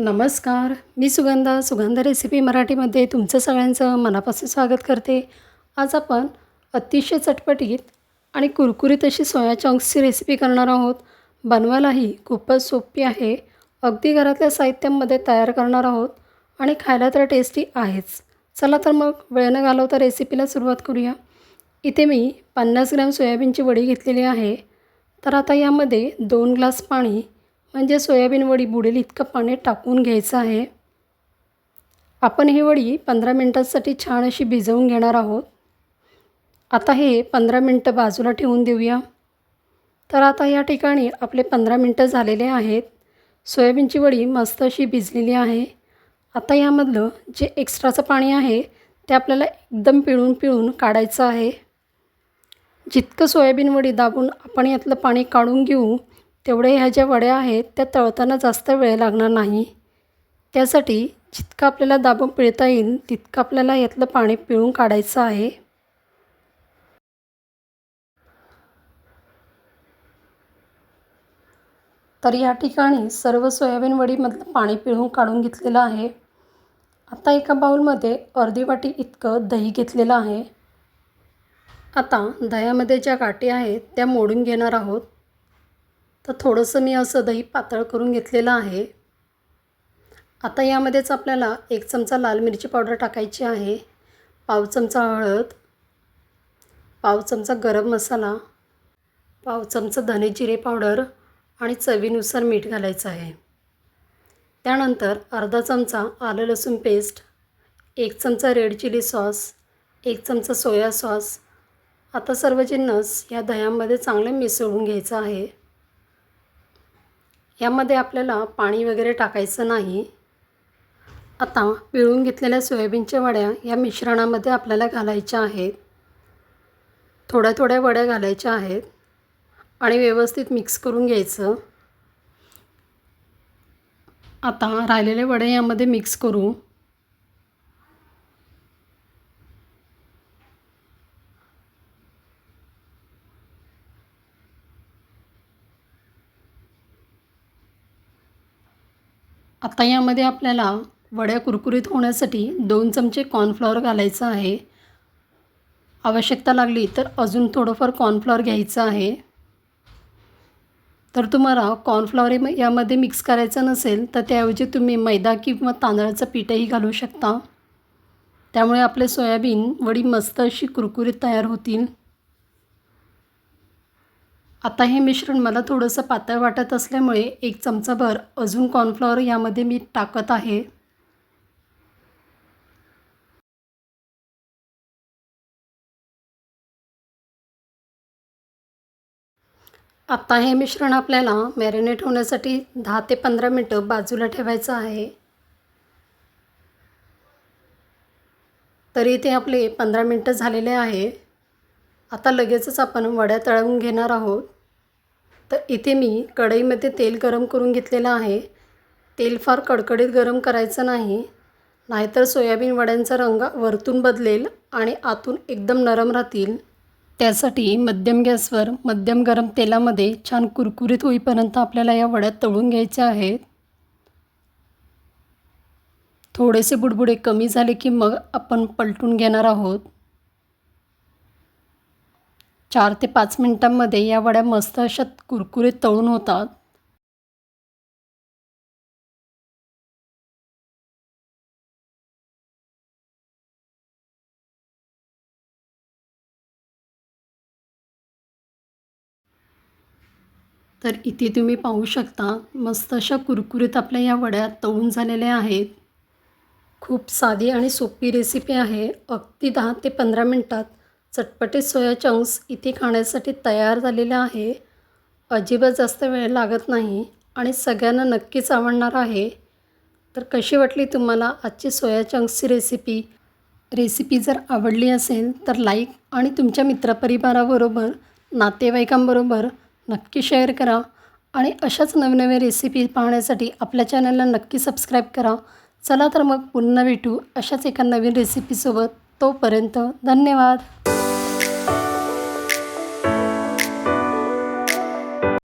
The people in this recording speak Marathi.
नमस्कार मी सुगंधा सुगंधा रेसिपी मराठीमध्ये तुमचं सगळ्यांचं मनापासून स्वागत करते. आज आपण अतिशय चटपटीत आणि कुरकुरीत अशी सोया चंक्सची रेसिपी करणार आहोत. बनवायलाही खूपच सोपी आहे. अगदी घरातल्या साहित्यामध्ये तयार करणार आहोत आणि खायला तर टेस्टी आहेच. चला तर मग वेळ न घालवता रेसिपीला सुरुवात करूया. इथे मी पन्नास ग्रॅम सोयाबीनची वडी घेतलेली आहे. तर आता यामध्ये दोन ग्लास पाणी म्हणजे सोयाबीन वडी बुडेल इतकं पाणी टाकून घ्यायचं आहे. आपण ही वडी पंधरा मिनटासाठी छान अशी भिजवून घेणार आहोत. आता हे पंधरा मिनटं बाजूला ठेवून देऊया. तर आता या ठिकाणी आपले पंधरा मिनटं झालेले आहेत. सोयाबीनची वडी मस्त अशी भिजलेली आहे. आता यामधलं जे एक्स्ट्राचं पाणी आहे ते आपल्याला एकदम पिळून पिळून काढायचं आहे. जितकं सोयाबीन वडी दाबून आपण यातलं पाणी काढून घेऊ तेवढे ह्या ज्या वड्या आहेत त्या तळताना जास्त वेळ लागणार नाही. त्यासाठी जितकं आपल्याला दाबून पिळता येईल तितकं आपल्याला यातलं पाणी पिळून काढायचं आहे. तर या ठिकाणी सर्व सोयाबीन वडीमधलं पाणी पिळून काढून घेतलेलं आहे. आता एका बाऊलमध्ये अर्धी वाटी इतकं दही घेतलेलं आहे. आता दह्यामध्ये ज्या गाठी आहेत त्या मोडून घेणार आहोत. तर थोडंसं मी असं दही पातळ करून घेतलेलं आहे. आता यामध्येच आपल्याला एक चमचा लाल मिरची पावडर टाकायची आहे. पाव चमचा हळद. पाव चमचा गरम मसाला. पाव चमचा धने जिरे पावडर आणि चवीनुसार मीठ घालायचं आहे. त्यानंतर अर्धा चमचा आलं लसूण पेस्ट. एक चमचा रेड चिली सॉस. एक चमचा सोया सॉस. आता सर्व जिन्नस या दह्यामध्ये चांगले मिसळून घ्यायचं आहे. यामध्ये आपल्याला पाणी वगैरे टाकायचं नाही. आता पिळून घेतलेल्या सोयाबीनच्या वड्या या मिश्रणामध्ये आपल्याला घालायच्या आहेत. थोड्या थोड्या वड्या घालायच्या आहेत आणि व्यवस्थित मिक्स करून घ्यायचं. आता राहिलेले वडे यामध्ये मिक्स करू. आता यामध्ये आपल्याला वड्या कुरकुरीत होण्यासाठी दोन चमचे कॉर्नफ्लॉवर घालायचं आहे. आवश्यकता लागली तर अजून थोडंफार कॉर्नफ्लॉवर घ्यायचं आहे. तर तुम्हाला कॉर्नफ्लॉवर यामध्ये मिक्स करायचं नसेल तर त्याऐवजी तुम्ही मैदा किंवा तांदळाचं पीठही घालू शकता. त्यामुळे आपले सोयाबीन वडी मस्त अशी कुरकुरीत तयार होतील. आता हे मिश्रण मला थोडंसं पातळ वाटत असल्यामुळे एक चमचाभर अजून कॉर्नफ्लॉवर यामध्ये मी टाकत आहे. आत्ता हे मिश्रण आपल्याला मॅरिनेट होण्यासाठी दहा ते पंधरा मिनटं बाजूला ठेवायचं आहे. तरी ते आपले पंधरा मिनटं झालेले आहे. आता लगेचच आपण वड्या तळवून घेणार आहोत. तर इथे मी कढईमध्ये तेल गरम करून घेतलेलं आहे. तेल फार कडकडीत गरम करायचं नाही. नाहीतर सोयाबीन वड्यांचा रंग वरतून बदलेल आणि आतून एकदम नरम राहतील. त्यासाठी मध्यम गॅसवर मध्यम गरम तेलामध्ये छान कुरकुरीत होईपर्यंत आपल्याला या वड्या तळून घ्यायच्या आहेत. थोडेसे बुडबुडे कमी झाले की मग आपण पलटून घेणार आहोत. चार ते पाच मिनटांमध्ये या वड्या मस्त अशा कुरकुरीत तळून होतात. तर इथे तुम्ही पाहू शकता मस्त अशा कुरकुरीत आपल्या या वड्या तळून झालेल्या आहेत. खूप साधी आणि सोपी रेसिपी आहे. अगदी दहा ते पंधरा मिनटात चटपटीत सोया चंक्स इथे खाण्यासाठी तयार झालेलं आहे. अजिबात जास्त वेळ लागत नाही आणि सगळ्यांना नक्कीच आवडणार आहे. तर कशी वाटली तुम्हाला आजची सोया चंक्सची रेसिपी रेसिपी जर आवडली असेल तर लाईक आणि तुमच्या मित्रपरिवाराबरोबर नातेवाईकांबरोबर नक्की शेअर करा आणि अशाच नवनवीन रेसिपी पाहण्यासाठी आपल्या चॅनलला नक्की सबस्क्राईब करा. चला तर मग पुन्हा भेटू अशाच एका नवीन रेसिपीसोबत तोपर्यंत धन्यवाद.